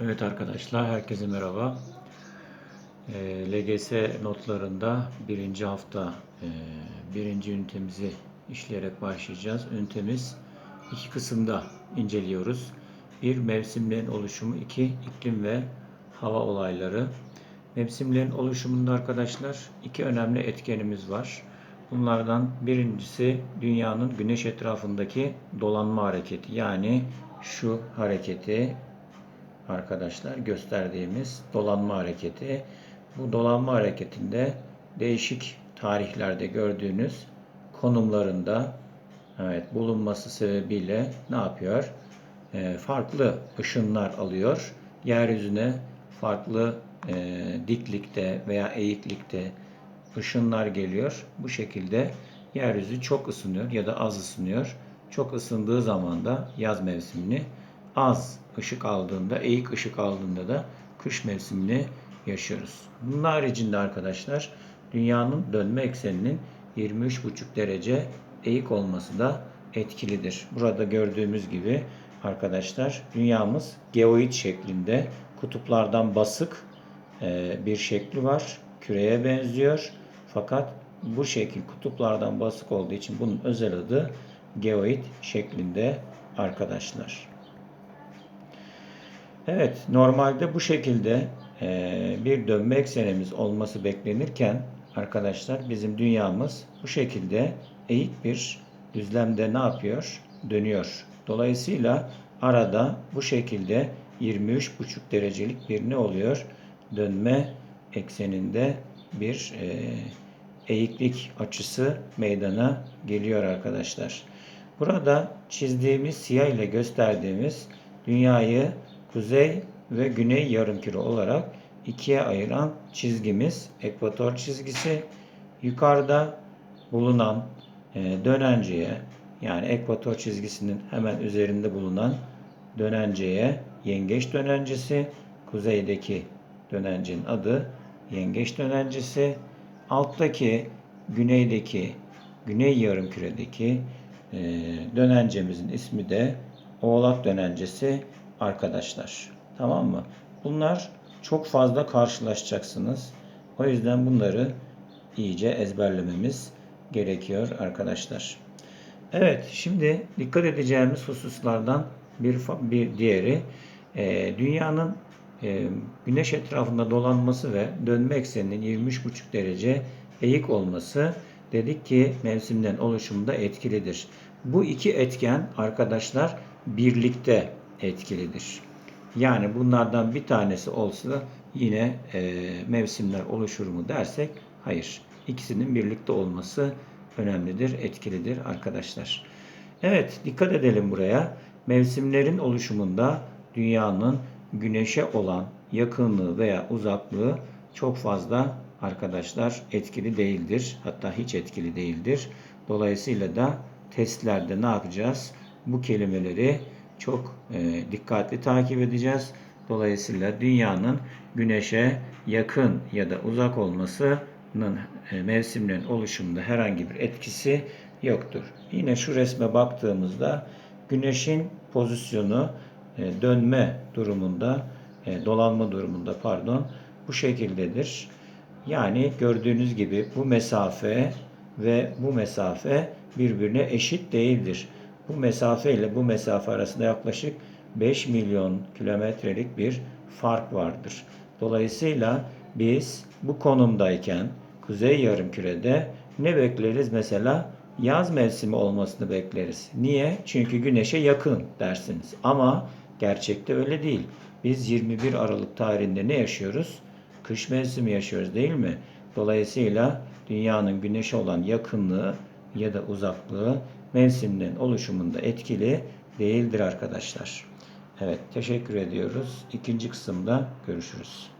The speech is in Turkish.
Evet arkadaşlar, herkese merhaba. Ee, LGS notlarında birinci hafta e, birinci ünitemizi işleyerek başlayacağız. Ünitemiz iki kısımda inceliyoruz. Bir, mevsimlerin oluşumu. iki iklim ve hava olayları. Mevsimlerin oluşumunda arkadaşlar iki önemli etkenimiz var. Bunlardan birincisi dünyanın güneş etrafındaki dolanma hareketi. Yani şu hareketi arkadaşlar gösterdiğimiz dolanma hareketi. Bu dolanma hareketinde değişik tarihlerde gördüğünüz konumlarında evet bulunması sebebiyle ne yapıyor? Ee, farklı ışınlar alıyor. Yeryüzüne farklı e, diklikte veya eğiklikte ışınlar geliyor. Bu şekilde yeryüzü çok ısınıyor ya da az ısınıyor. Çok ısındığı zaman da yaz mevsimini az ışık aldığında, eğik ışık aldığında da kış mevsimini yaşıyoruz. Bunun haricinde arkadaşlar dünyanın dönme ekseninin 23,5 derece eğik olması da etkilidir. Burada gördüğümüz gibi arkadaşlar dünyamız geoid şeklinde kutuplardan basık e, bir şekli var. Küreye benziyor. Fakat bu şekil kutuplardan basık olduğu için bunun özel adı geoid şeklinde arkadaşlar. Evet, normalde bu şekilde e, bir dönme eksenimiz olması beklenirken arkadaşlar bizim dünyamız bu şekilde eğik bir düzlemde ne yapıyor? Dönüyor. Dolayısıyla arada bu şekilde 23,5 derecelik bir ne oluyor? Dönme ekseninde bir e, eğiklik açısı meydana geliyor arkadaşlar. Burada çizdiğimiz siyah ile gösterdiğimiz dünyayı kuzey ve güney yarımküre olarak ikiye ayıran çizgimiz ekvator çizgisi. Yukarıda bulunan e, dönenceye yani ekvator çizgisinin hemen üzerinde bulunan dönenceye yengeç dönencesi. Kuzeydeki dönencenin adı yengeç dönencesi. Alttaki güneydeki güney yarımküredeki e, dönencemizin ismi de oğlak dönencesi arkadaşlar. Tamam mı? Bunlar çok fazla karşılaşacaksınız. O yüzden bunları iyice ezberlememiz gerekiyor arkadaşlar. Evet, şimdi dikkat edeceğimiz hususlardan bir, bir diğeri e, dünyanın e, güneş etrafında dolanması ve dönme ekseninin 23,5 derece eğik olması dedik ki mevsimden oluşumunda etkilidir. Bu iki etken arkadaşlar birlikte etkilidir. Yani bunlardan bir tanesi olsa yine e, mevsimler oluşur mu dersek hayır. İkisinin birlikte olması önemlidir, etkilidir arkadaşlar. Evet dikkat edelim buraya. Mevsimlerin oluşumunda dünyanın güneşe olan yakınlığı veya uzaklığı çok fazla arkadaşlar etkili değildir. Hatta hiç etkili değildir. Dolayısıyla da testlerde ne yapacağız? Bu kelimeleri çok e, dikkatli takip edeceğiz. Dolayısıyla dünyanın güneşe yakın ya da uzak olmasının e, mevsimlerin oluşumunda herhangi bir etkisi yoktur. Yine şu resme baktığımızda güneşin pozisyonu e, dönme durumunda, e, dolanma durumunda pardon bu şekildedir. Yani gördüğünüz gibi bu mesafe ve bu mesafe birbirine eşit değildir. Bu mesafe ile bu mesafe arasında yaklaşık 5 milyon kilometrelik bir fark vardır. Dolayısıyla biz bu konumdayken kuzey yarımkürede ne bekleriz? Mesela yaz mevsimi olmasını bekleriz. Niye? Çünkü güneşe yakın dersiniz. Ama gerçekte öyle değil. Biz 21 Aralık tarihinde ne yaşıyoruz? Kış mevsimi yaşıyoruz değil mi? Dolayısıyla dünyanın güneşe olan yakınlığı ya da uzaklığı mevsimlerin oluşumunda etkili değildir arkadaşlar. Evet teşekkür ediyoruz. İkinci kısımda görüşürüz.